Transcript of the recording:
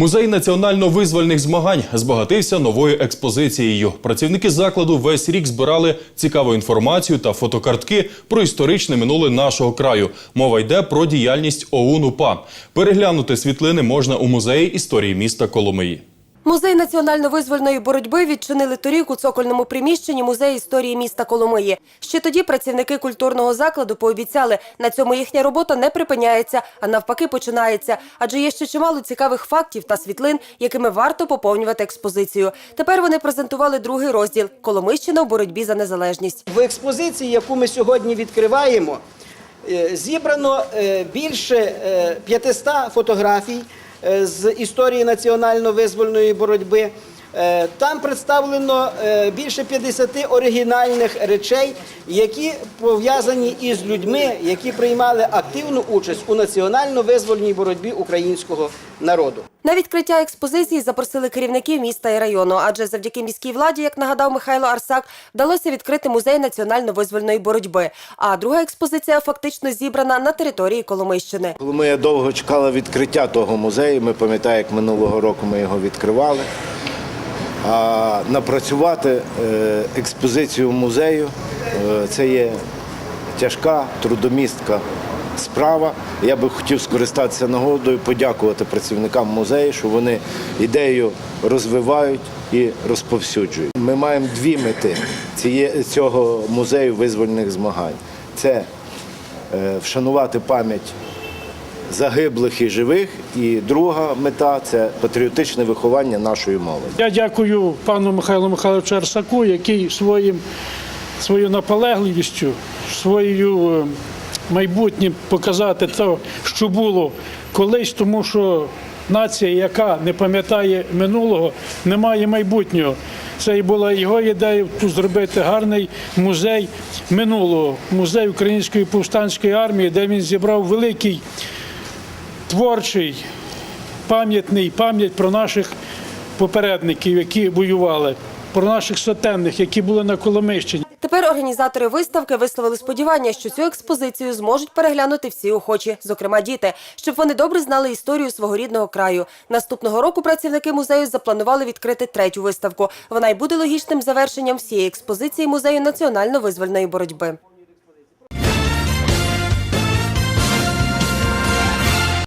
Музей національно-визвольних змагань збагатився новою експозицією. Працівники закладу весь рік збирали цікаву інформацію та фотокартки про історичне минуле нашого краю. Мова йде про діяльність ОУН УПА. Переглянути світлини можна у музеї історії міста Коломиї. Музей національно-визвольної боротьби відчинили торік у цокольному приміщенні музею історії міста Коломиї. Ще тоді працівники культурного закладу пообіцяли, на цьому їхня робота не припиняється, а навпаки починається. Адже є ще чимало цікавих фактів та світлин, якими варто поповнювати експозицію. Тепер вони презентували другий розділ Коломийщина в боротьбі за незалежність. В експозиції, яку ми сьогодні відкриваємо, зібрано е, більше е, 500 фотографій е, з історії національно-визвольної боротьби. Е, Там представлено е, більше 50 оригінальних речей, які пов'язані із людьми, які приймали активну участь у національно-визвольній боротьбі українського народу. На відкриття експозиції запросили керівників міста і району, адже завдяки міській владі, як нагадав Михайло Арсак, вдалося відкрити музей національно-визвольної боротьби. А друга експозиція фактично зібрана на території Коломийщини. Коли ми довго чекали відкриття того музею, ми пам'ятаємо, як минулого року ми його відкривали. А напрацювати е, експозицію музею е, це є тяжка, трудомістка справа. Я би хотів скористатися нагодою, подякувати працівникам музею, що вони ідею розвивають і розповсюджують. Ми маємо дві мети цього музею визвольних змагань. Це е, вшанувати пам'ять загиблих і живих. І друга мета це патріотичне виховання нашої молоді. Я дякую пану Михайлу Михайловичу Арсаку, який своїм, своєю наполегливістю, своєю е, майбутнім показати те, що було колись, тому що нація, яка не пам'ятає минулого, не має майбутнього. Це і була його ідея тут зробити гарний музей минулого, музей Української повстанської армії, де він зібрав великий творчий пам'ятний пам'ять про наших попередників, які воювали, про наших сотенних, які були на Коломийщині. Тепер організатори виставки висловили сподівання, що цю експозицію зможуть переглянути всі охочі, зокрема діти, щоб вони добре знали історію свого рідного краю. Наступного року працівники музею запланували відкрити третю виставку. Вона й буде логічним завершенням всієї експозиції музею національно-визвольної боротьби.